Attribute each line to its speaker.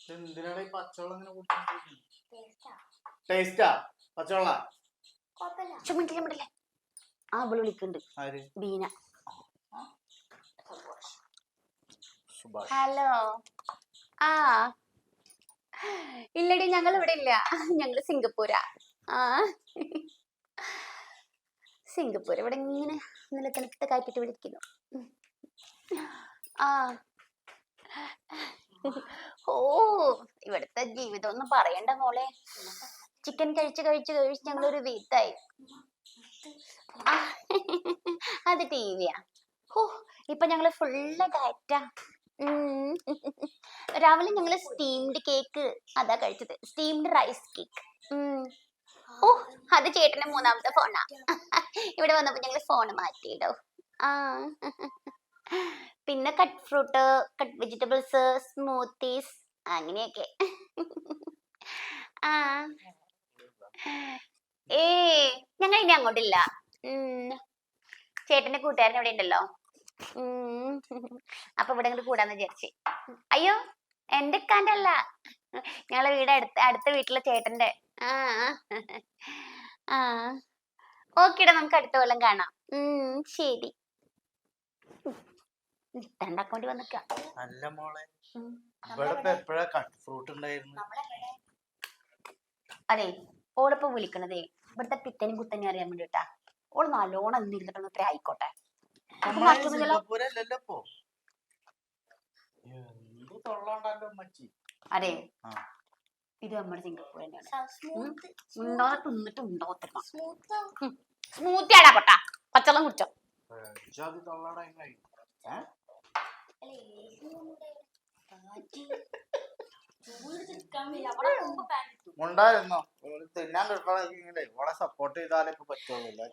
Speaker 1: എന്തിനാണ് ഈ പച്ചവെള്ളം ഇങ്ങനെ ടേസ്റ്റാ പച്ചവെള്ള?
Speaker 2: മിണ്ടില്ലേ ആ അവൾ വിളിക്കുന്നുണ്ട്
Speaker 1: ആര്?
Speaker 2: ബീന.
Speaker 1: സുഭാഷ്.
Speaker 2: ഹലോ. ആ. ഇല്ലടി ഞങ്ങൾ ഇവിടെ ഇല്ല. ഞങ്ങൾ സിംഗപ്പൂരാ. ആ. സിംഗപ്പൂർ ഇവിടെ ഇങ്ങനെ നിലത്തിനത്ത് കാറ്റിട്ട് വിളിക്കുന്നു ആ. ഓ ഇവിടുത്തെ ജീവിതം ഒന്നും പറയണ്ട മോളെ. ചിക്കൻ കഴിച്ച് കഴിച്ച് കഴിച്ച് ഞങ്ങളൊരു വീത്തായി അത് ടി വിയാ ഓ ഇപ്പൊ ഞങ്ങൾ ഫുള്ള് ഡയറ്റാ രാവിലെ ഞങ്ങൾ സ്റ്റീംഡ് കേക്ക് അതാ കഴിച്ചത്. സ്റ്റീംഡ് റൈസ് കേക്ക് ഓ അത് ചേട്ടന്റെ മൂന്നാമത്തെ ഫോണാ ഇവിടെ വന്നപ്പോ ഞങ്ങൾ ഫോൺ മാറ്റിയിടോ ആ. പിന്നെ cut fruit cut vegetables smoothies അങ്ങനെയൊക്കെ. ആ. ഏ ഞങ്ങൾ ഇനി അങ്ങോട്ടില്ല. ചേട്ടന്റെ കൂട്ടുകാരൻ ഇവിടെ ഉണ്ടല്ലോ. അപ്പൊ ഇവിടെ അങ്ങോട്ട് കൂടാന്ന് വിചാരിച്ചു. അയ്യോ എന്റെ ഇക്കാന്റെ അല്ല ഞങ്ങളെ വീട് അടുത്ത അടുത്ത വീട്ടിലെ ചേട്ടന്റെ ആ. ആ. ഓക്കേടാ നമുക്ക് അടുത്ത കൊല്ലം കാണാം. ശരി. ഇത്താണ്ടാക്കാൻ വേണ്ടി വന്നിക്ക.
Speaker 1: നല്ല മോളെ. ഇവിടെ എപ്പോഴാ കട്ട് ഫ്രൂട്ട് ഉണ്ടായിരുന്നു?
Speaker 2: അതെ ഓളിപ്പോ വിളിക്കണതേ ഇവിടുത്തെ പിത്തനും കുത്തനും അറിയാൻ വേണ്ടിട്ടാ. ഓൾ നല്ലോണം നിന്നിരുന്നിട്ടൊന്ന് ഇത്ര ആയിക്കോട്ടെ. അതെ. ഇത് നമ്മുടെ സിംഗപ്പൂർ തന്നെയാണ്. ഉണ്ടോ തിന്നിട്ട് ഉണ്ടോ സ്മൂത്തി. ആടാ പൊട്ടാ. പച്ചവെള്ളം കുടിച്ചോ.
Speaker 1: ഉണ്ടായിരുന്നോ. തിന്നാൻ കിട്ടണമെങ്കിൽ ഓളെ സപ്പോർട്ട് ചെയ്താലേ ഇപ്പൊ പറ്റുള്ളൂ. ഇല്ലാതെ